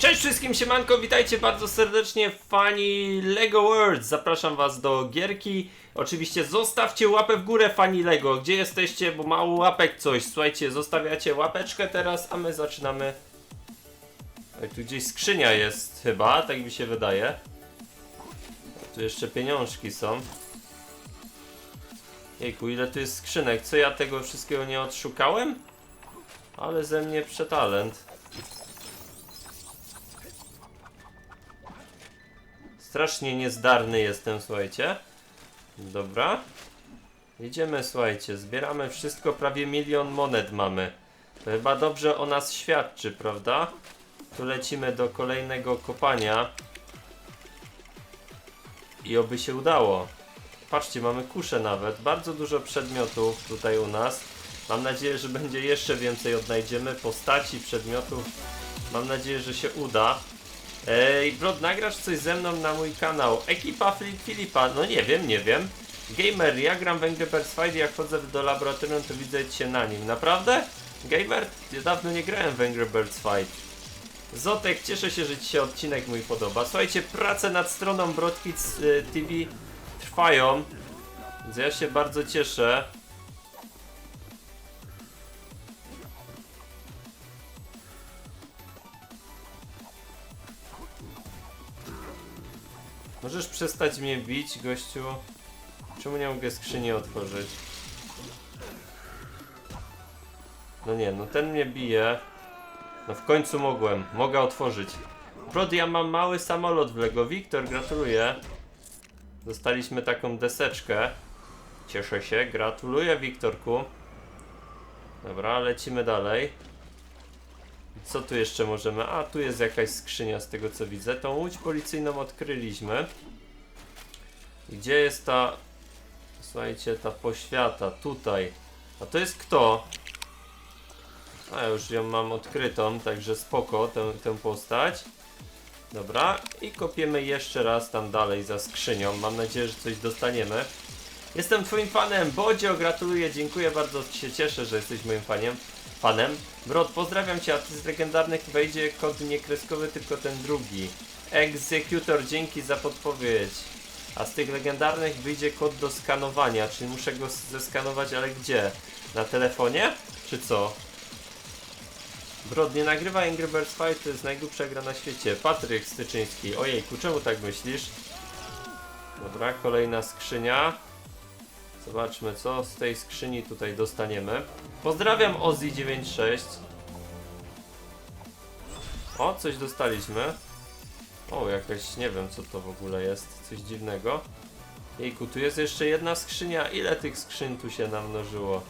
Cześć wszystkim, siemanko, witajcie bardzo serdecznie fani LEGO Worlds. Zapraszam was do gierki. Oczywiście zostawcie łapę w górę fani LEGO. Gdzie jesteście, bo mało łapek coś. Słuchajcie, zostawiacie łapeczkę teraz, a my zaczynamy. Ej, Tu gdzieś skrzynia jest chyba, tak mi się wydaje. Tu jeszcze pieniążki są. Jejku, ile tu jest skrzynek? Co ja tego wszystkiego nie odszukałem? Ale ze mnie przetalent. Strasznie niezdarny jestem, słuchajcie. Dobra. Idziemy, słuchajcie, zbieramy wszystko, prawie milion monet mamy. To chyba dobrze o nas świadczy, prawda? Tu lecimy do kolejnego kopania. I oby się udało. Patrzcie, mamy kuszę nawet. Bardzo dużo przedmiotów tutaj u nas. Mam nadzieję, że będzie jeszcze więcej odnajdziemy postaci, przedmiotów. Mam nadzieję, że się uda. Ej, Brod, nagrasz coś ze mną na mój kanał. Ekipa Filipa, no nie wiem, nie wiem. Gamer, ja gram w Angry Birds Fight, jak chodzę do laboratorium, to widzę cię na nim. Naprawdę? Gamer? Ja dawno nie grałem w Angry Birds Fight. Zotek, cieszę się, że ci się odcinek mój podoba. Słuchajcie, prace nad stroną Broadkids y, TV trwają. Więc ja się bardzo cieszę. Możesz przestać mnie bić, gościu? Czemu nie mogę skrzyni otworzyć? No nie, no ten mnie bije. No w końcu mogłem, mogę otworzyć. Brody, ja mam mały samolot w Lego. Wiktor, gratuluję. Dostaliśmy taką deseczkę. Cieszę się, gratuluję Wiktorku. Dobra, lecimy dalej. Co tu jeszcze możemy? A, tu jest jakaś skrzynia z tego co widzę. Tą łódź policyjną odkryliśmy. Gdzie jest ta... Słuchajcie, ta poświata? Tutaj. A to jest kto? A, już ją mam odkrytą, także spoko, tę, tę postać. Dobra, i kopiemy jeszcze raz tam dalej za skrzynią. Mam nadzieję, że coś dostaniemy. Jestem twoim fanem, Bodzio, gratuluję, dziękuję bardzo, się cieszę, że jesteś moim faniem. Fanem. Brod, pozdrawiam cię, a ty z legendarnych wejdzie kod nie kreskowy, tylko ten drugi. Executor, dzięki za podpowiedź. A z tych legendarnych wyjdzie kod do skanowania, czyli muszę go zeskanować, ale gdzie? Na telefonie? Czy co? Brod, nie nagrywa Angry Birds Fight, to jest najgłupsza gra na świecie. Patryk Styczyński, ojejku, czemu tak myślisz? Dobra, kolejna skrzynia. Zobaczmy, co z tej skrzyni tutaj dostaniemy. Pozdrawiam Ozzy96. O, coś dostaliśmy. O, jakaś, nie wiem co to w ogóle jest, coś dziwnego. Jejku, tu jest jeszcze jedna skrzynia. Ile tych skrzyń tu się namnożyło?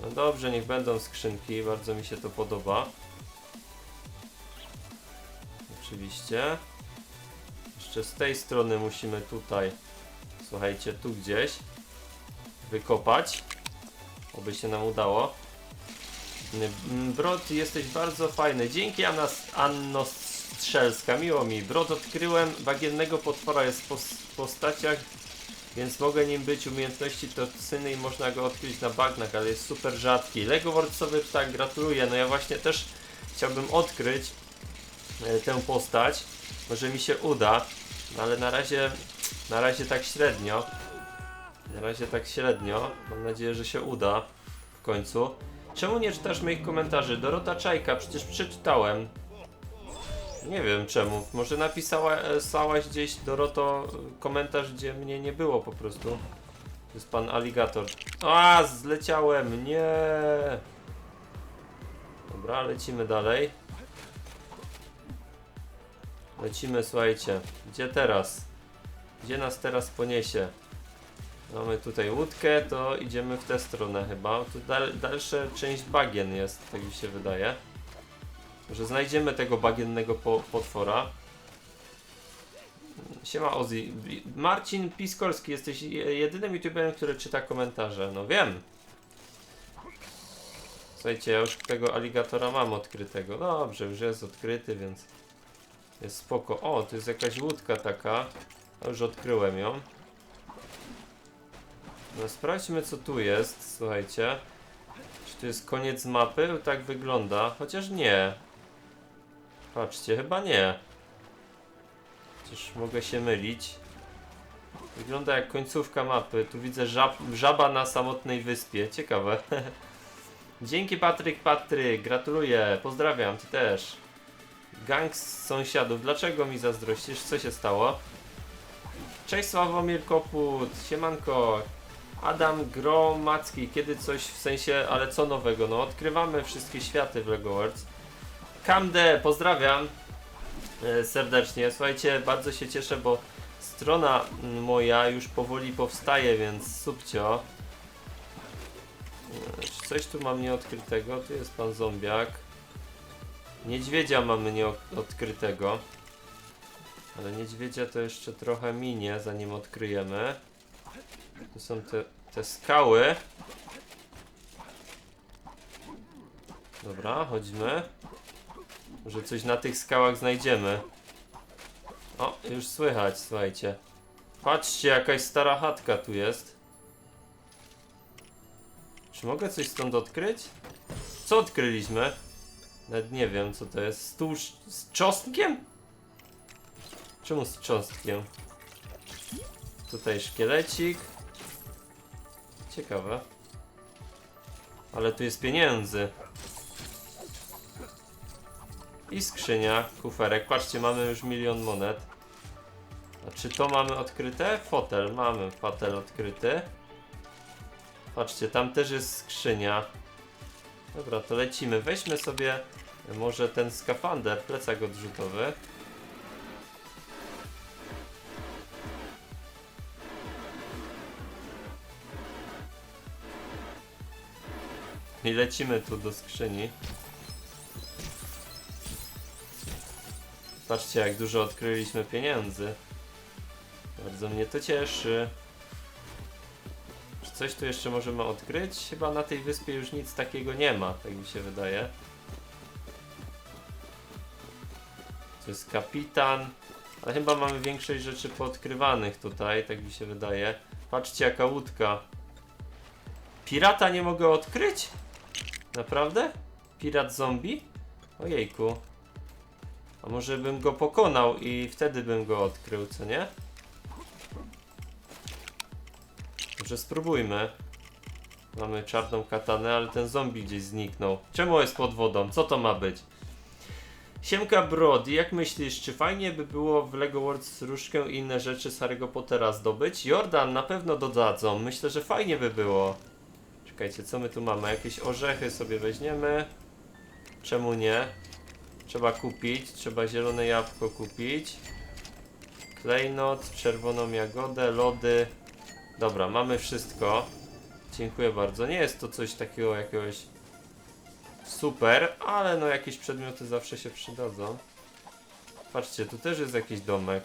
No dobrze, niech będą skrzynki, bardzo mi się to podoba. Oczywiście. Jeszcze z tej strony musimy tutaj, słuchajcie, tu gdzieś wykopać. Oby się nam udało. Brod, jesteś bardzo fajny. Dzięki Anna, Anno Strzelska, miło mi. Brod, odkryłem bagiennego potwora, jest s- postaciach, więc mogę nim być. Umiejętności to syny i można go odkryć na bagnach, ale jest super rzadki. Lego Worldsowy ptak, gratuluję. No ja właśnie też chciałbym odkryć e, tę postać. Może mi się uda, no ale na razie, na razie tak średnio. Na razie tak średnio. Mam nadzieję, że się uda w końcu. Czemu nie czytasz moich komentarzy? Dorota Czajka, przecież przeczytałem. Nie wiem czemu. Może napisała, e, gdzieś Doroto komentarz, gdzie mnie nie było po prostu. To jest pan aligator. A, zleciałem, nie. Dobra, lecimy dalej. Lecimy, słuchajcie. Gdzie teraz? Gdzie nas teraz poniesie? Mamy tutaj łódkę, to idziemy w tę stronę chyba. Tu dal, dalsza część bagien jest, tak mi się wydaje. Że znajdziemy tego bagiennego po, potwora. Siema Ozzy. Marcin Piskorski, jesteś je- jedynym youtuberem, który czyta komentarze. No wiem. Słuchajcie, ja już tego aligatora mam odkrytego. Dobrze, już jest odkryty, więc jest spoko. O, tu jest jakaś łódka taka. Już odkryłem ją. No sprawdźmy co tu jest, słuchajcie. Czy to jest koniec mapy? Tak wygląda, chociaż nie. Patrzcie, chyba nie. Chociaż mogę się mylić. Wygląda jak końcówka mapy. Tu widzę żab, żaba na samotnej wyspie. Ciekawe. Dzięki Patryk Patryk, gratuluję, pozdrawiam, ty też. Gang z sąsiadów, dlaczego mi zazdrościsz? Co się stało? Cześć Sławomir Koput, siemanko. Adam Gromacki, kiedy coś w sensie, ale co nowego? No odkrywamy wszystkie światy w LEGO Worlds. Kamde, pozdrawiam e, serdecznie. Słuchajcie, bardzo się cieszę, bo strona moja już powoli powstaje, więc subcio. E, coś tu mam nieodkrytego? Tu jest pan zombiak. Niedźwiedzia mamy nieodkrytego. Ale niedźwiedzia to jeszcze trochę minie, zanim odkryjemy. Tu są te, te skały. Dobra, chodźmy. Może coś na tych skałach znajdziemy. O, już słychać, słuchajcie. Patrzcie, jakaś stara chatka tu jest. Czy mogę coś stąd odkryć? Co odkryliśmy? Nawet nie wiem, co to jest. Stół z cząstkiem? Czemu z cząstkiem? Tutaj szkielecik. Ciekawe. Ale tu jest pieniędzy. I skrzynia, kuferek. Patrzcie, mamy już milion monet. A czy to mamy odkryte? Fotel, mamy fotel odkryty. Patrzcie, tam też jest skrzynia. Dobra, to lecimy. Weźmy sobie może ten skafander, plecak odrzutowy. I lecimy tu do skrzyni. Patrzcie, jak dużo odkryliśmy pieniędzy. Bardzo mnie to cieszy. Czy coś tu jeszcze możemy odkryć? Chyba na tej wyspie już nic takiego nie ma, tak mi się wydaje. To jest kapitan. Ale chyba mamy większość rzeczy poodkrywanych tutaj, tak mi się wydaje. Patrzcie, jaka łódka. Pirata nie mogę odkryć? Naprawdę? Pirat zombie? Ojejku. A może bym go pokonał i wtedy bym go odkrył, co nie? Może spróbujmy. Mamy czarną katanę, ale ten zombie gdzieś zniknął. Czemu jest pod wodą? Co to ma być? Siemka Brody, jak myślisz, czy fajnie by było w LEGO Worlds różkę i inne rzeczy z Harry'ego Pottera zdobyć? Jordan, na pewno dodadzą. Myślę, że fajnie by było. Czekajcie, co my tu mamy? Jakieś orzechy sobie weźmiemy. Czemu nie? Trzeba kupić, trzeba zielone jabłko kupić. Klejnot, czerwoną jagodę, lody. Dobra, mamy wszystko. Dziękuję bardzo. Nie jest to coś takiego jakiegoś super, ale no jakieś przedmioty zawsze się przydadzą. Patrzcie, tu też jest jakiś domek.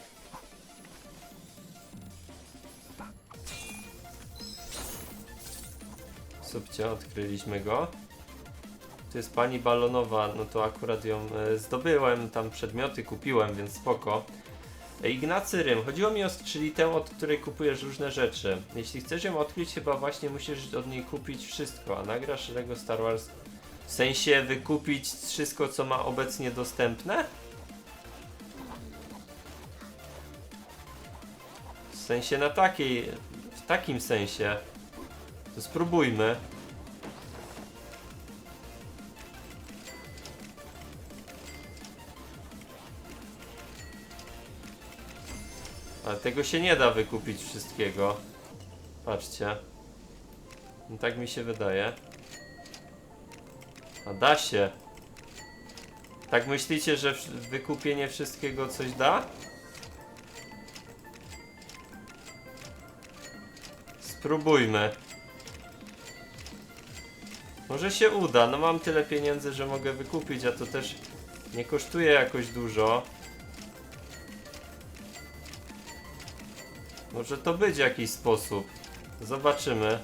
Subcie, odkryliśmy go. Tu jest pani balonowa, no to akurat ją e, zdobyłem, tam przedmioty kupiłem, więc spoko. E, Ignacy Rym, chodziło mi o strzelitę, od której kupujesz różne rzeczy. Jeśli chcesz ją odkryć, chyba właśnie musisz od niej kupić wszystko, a nagrasz Lego Star Wars w sensie wykupić wszystko, co ma obecnie dostępne? W sensie na takiej, w takim sensie. To spróbujmy. Ale tego się nie da wykupić wszystkiego. Patrzcie. No tak mi się wydaje. A da się. Tak myślicie, że wykupienie wszystkiego coś da? Spróbujmy. Może się uda. No mam tyle pieniędzy, że mogę wykupić, a to też nie kosztuje jakoś dużo. Może to być jakiś sposób. Zobaczymy.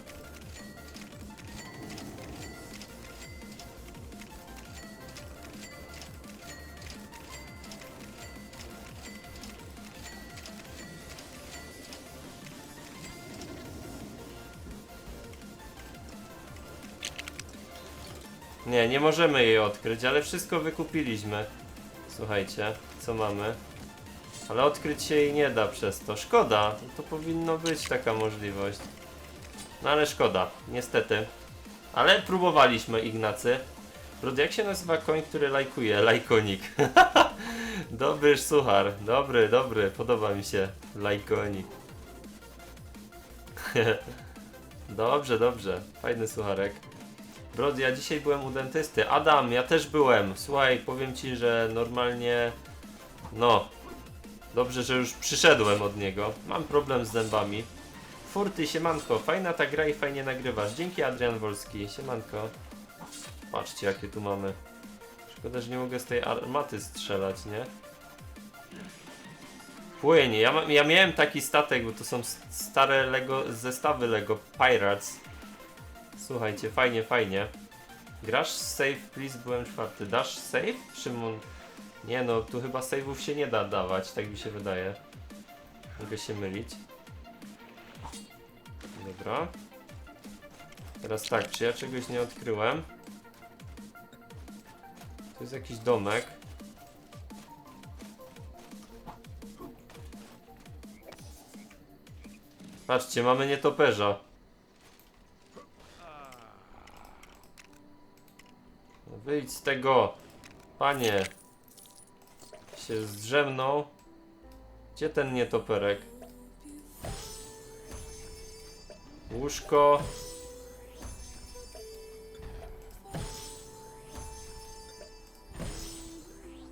Nie, nie możemy jej odkryć, ale wszystko wykupiliśmy. Słuchajcie, co mamy? Ale odkryć się jej nie da przez to. Szkoda, to powinno być taka możliwość. No ale szkoda, niestety. Ale próbowaliśmy, Ignacy. Brud, jak się nazywa koń, który lajkuje? Lajkonik. dobry suchar, dobry, dobry, podoba mi się. Lajkonik. dobrze, dobrze, fajny sucharek. Brod, ja dzisiaj byłem u dentysty. Adam, ja też byłem. Słuchaj, powiem ci, że normalnie. No. Dobrze, że już przyszedłem od niego. Mam problem z zębami. Furty, siemanko. Fajna ta gra i fajnie nagrywasz. Dzięki Adrian Wolski. Siemanko. Patrzcie, jakie tu mamy. Szkoda, że nie mogę z tej armaty strzelać, nie? Płynie. Ja, ma, ja miałem taki statek, bo to są stare Lego, zestawy Lego Pirates. Słuchajcie, fajnie, fajnie. Grasz save, please, byłem czwarty. Dasz save? Szymon? Nie no, tu chyba save'ów się nie da dawać, tak mi się wydaje. Mogę się mylić. Dobra. Teraz tak, czy ja czegoś nie odkryłem? To jest jakiś domek. Patrzcie, mamy nietoperza. No Wyjdź z tego! Panie! Się zdrzemnął. Gdzie ten nietoperek? Łóżko.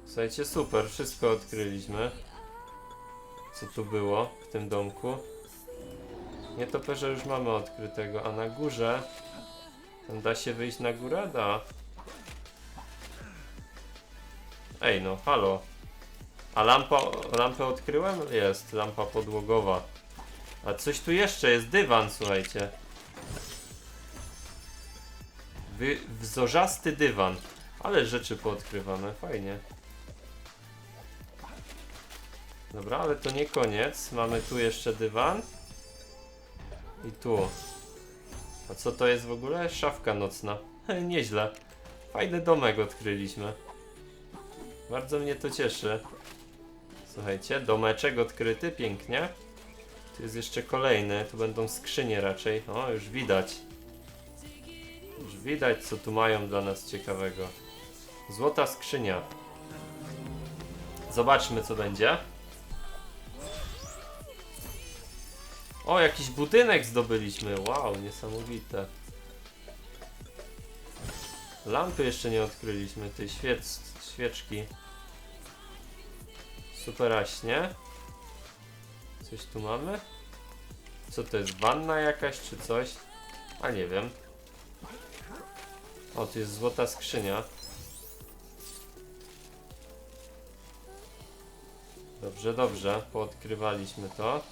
Słuchajcie, super, wszystko odkryliśmy. Co tu było w tym domku? Nietoperze już mamy odkrytego, a na górze... Tam da się wyjść na górę? Da. Ej, no, halo. A lampa, lampę odkryłem? Jest, lampa podłogowa. A coś tu jeszcze jest, dywan, słuchajcie. Wy, wzorzasty dywan. Ale rzeczy poodkrywane, fajnie. Dobra, ale to nie koniec. Mamy tu jeszcze dywan. I tu. A co to jest w ogóle? Szafka nocna. Nieźle. Fajny domek odkryliśmy. Bardzo mnie to cieszy. Słuchajcie, domeczek odkryty, pięknie. Tu jest jeszcze kolejny, tu będą skrzynie raczej. O, już widać. Już widać, co tu mają dla nas ciekawego. Złota skrzynia. Zobaczmy, co będzie. O, jakiś budynek zdobyliśmy. Wow, niesamowite. Lampy jeszcze nie odkryliśmy, tej świec, świeczki. Superaśnie. Coś tu mamy? Co to jest? Wanna jakaś czy coś? A nie wiem. O, tu jest złota skrzynia. Dobrze, dobrze. Poodkrywaliśmy to.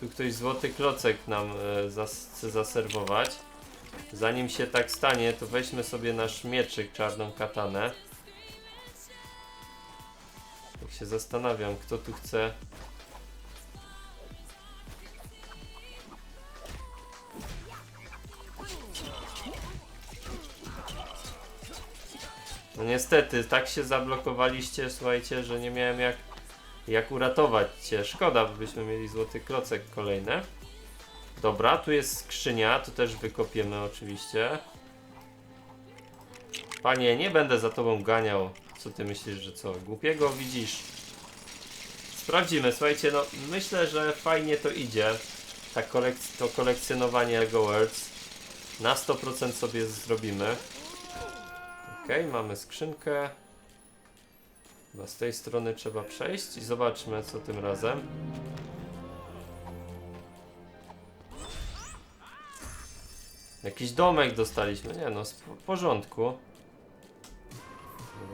Tu ktoś złoty klocek nam e, zas chce zaserwować. Zanim się tak stanie, to weźmy sobie nasz mieczyk, czarną katanę. Tak się zastanawiam, kto tu chce. No niestety, tak się zablokowaliście, słuchajcie, że nie miałem jak, jak uratować cię. Szkoda, byśmy mieli złoty klocek kolejny. Dobra, tu jest skrzynia, tu też wykopiemy oczywiście. Panie, nie będę za tobą ganiał. Co ty myślisz, że co? Głupiego widzisz? Sprawdzimy, słuchajcie, no myślę, że fajnie to idzie. Ta kolek- to kolekcjonowanie Lego Worlds. Na 100% sobie zrobimy. Okej, mamy skrzynkę. Chyba z tej strony trzeba przejść i zobaczmy co tym razem. Jakiś domek dostaliśmy, nie no, w porządku.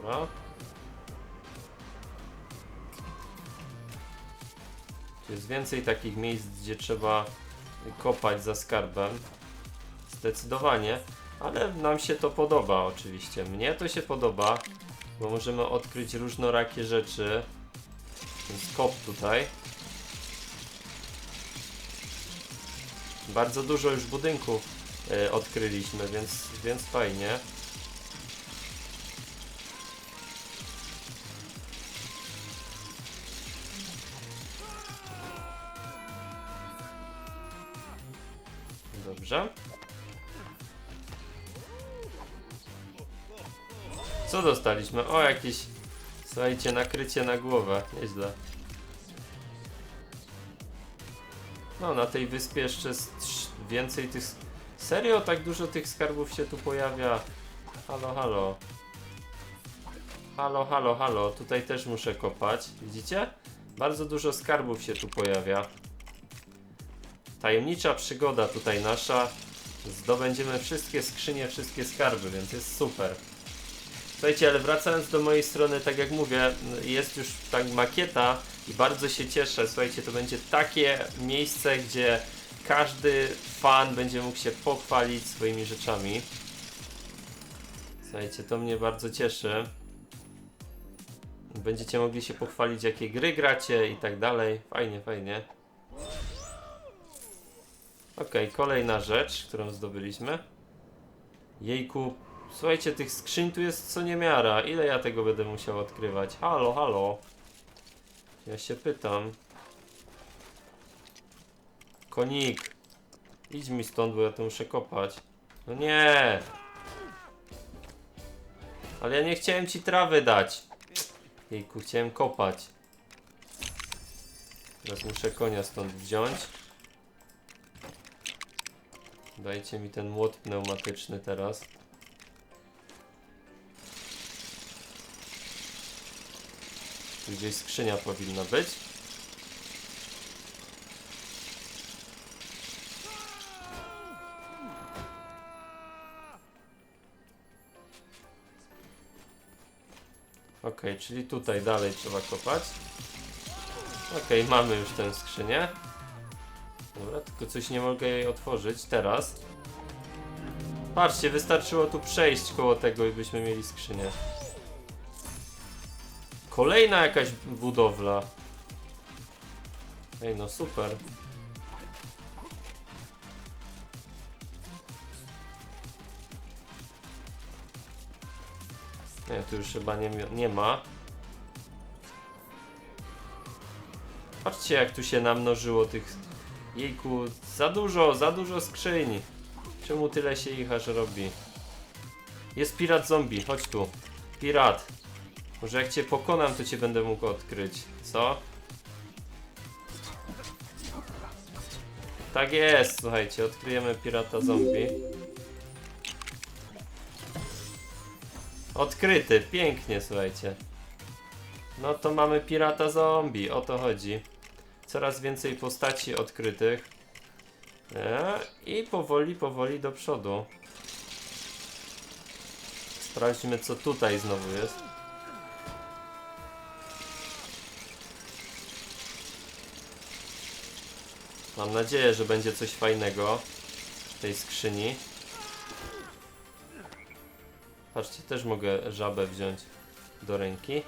Dobra. Jest więcej takich miejsc, gdzie trzeba kopać za skarbem. Zdecydowanie. Ale nam się to podoba oczywiście. Mnie to się podoba, bo możemy odkryć różnorakie rzeczy. Ten skop tutaj. Bardzo dużo już budynków e, odkryliśmy, więc, więc fajnie. Dostaliśmy? O, jakieś, słuchajcie, nakrycie na głowę. Nieźle. No, na tej wyspie jeszcze więcej tych... Serio? Tak dużo tych skarbów się tu pojawia? Halo, halo. Halo, halo, halo. Tutaj też muszę kopać. Widzicie? Bardzo dużo skarbów się tu pojawia. Tajemnicza przygoda tutaj nasza. Zdobędziemy wszystkie skrzynie, wszystkie skarby, więc jest super. Słuchajcie, ale wracając do mojej strony, tak jak mówię, jest już tak makieta i bardzo się cieszę. Słuchajcie, to będzie takie miejsce, gdzie każdy fan będzie mógł się pochwalić swoimi rzeczami. Słuchajcie, to mnie bardzo cieszy. Będziecie mogli się pochwalić, jakie gry gracie i tak dalej. Fajnie, fajnie. Okej, kolejna rzecz, którą zdobyliśmy. Jejku, słuchajcie, tych skrzyń tu jest co niemiara. Ile ja tego będę musiał odkrywać? Halo, halo. Ja się pytam. Konik. Idź mi stąd, bo ja tu muszę kopać. No nie. Ale ja nie chciałem ci trawy dać. Jejku, chciałem kopać. Teraz muszę konia stąd wziąć. Dajcie mi ten młot pneumatyczny teraz. Tu gdzieś skrzynia powinna być. Ok, czyli tutaj dalej trzeba kopać. Ok, mamy już tę skrzynię. Dobra, tylko coś nie mogę jej otworzyć teraz. Patrzcie, wystarczyło tu przejść koło tego i byśmy mieli skrzynię. Kolejna jakaś budowla. Ej, no super. Nie, tu już chyba nie, nie ma. Patrzcie jak tu się namnożyło tych... Jejku, za dużo, za dużo skrzyń. Czemu tyle się ich aż robi? Jest pirat zombie, chodź tu. Pirat. Może jak cię pokonam, to cię będę mógł odkryć. Co? Tak jest, słuchajcie, odkryjemy pirata zombie. Odkryty, pięknie, słuchajcie. No to mamy pirata zombie, o to chodzi. Coraz więcej postaci odkrytych. E, I powoli, powoli do przodu. Sprawdźmy, co tutaj znowu jest. Mam nadzieję, że będzie coś fajnego w tej skrzyni. Patrzcie, też mogę żabę wziąć do ręki.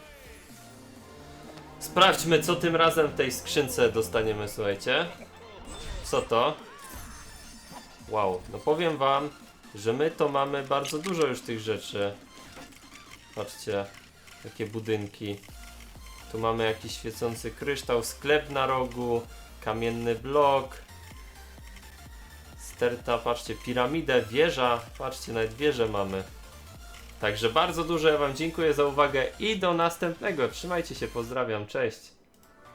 Sprawdźmy, co tym razem w tej skrzynce dostaniemy, słuchajcie. Co to? Wow, no powiem wam, że my to mamy bardzo dużo już tych rzeczy. Patrzcie, takie budynki. Tu mamy jakiś świecący kryształ, sklep na rogu, kamienny blok. Sterta, patrzcie, piramidę, wieża, patrzcie, nawet wieżę mamy. Także bardzo dużo ja wam dziękuję za uwagę i do następnego. Trzymajcie się, pozdrawiam, cześć.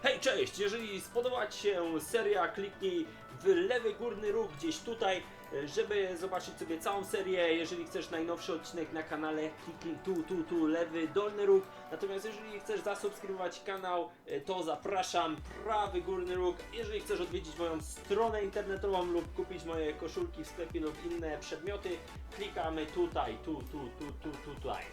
Hej, cześć! Jeżeli spodobała Ci się seria, kliknij w lewy górny róg gdzieś tutaj, żeby zobaczyć sobie całą serię. Jeżeli chcesz najnowszy odcinek na kanale, kliknij tu, tu, tu, lewy dolny róg. Natomiast jeżeli chcesz zasubskrybować kanał, e, to zapraszam, prawy górny róg. Jeżeli chcesz odwiedzić moją stronę internetową lub kupić moje koszulki w sklepie lub inne przedmioty, klikamy tutaj, tu, tu, tu, tu, tu, tutaj.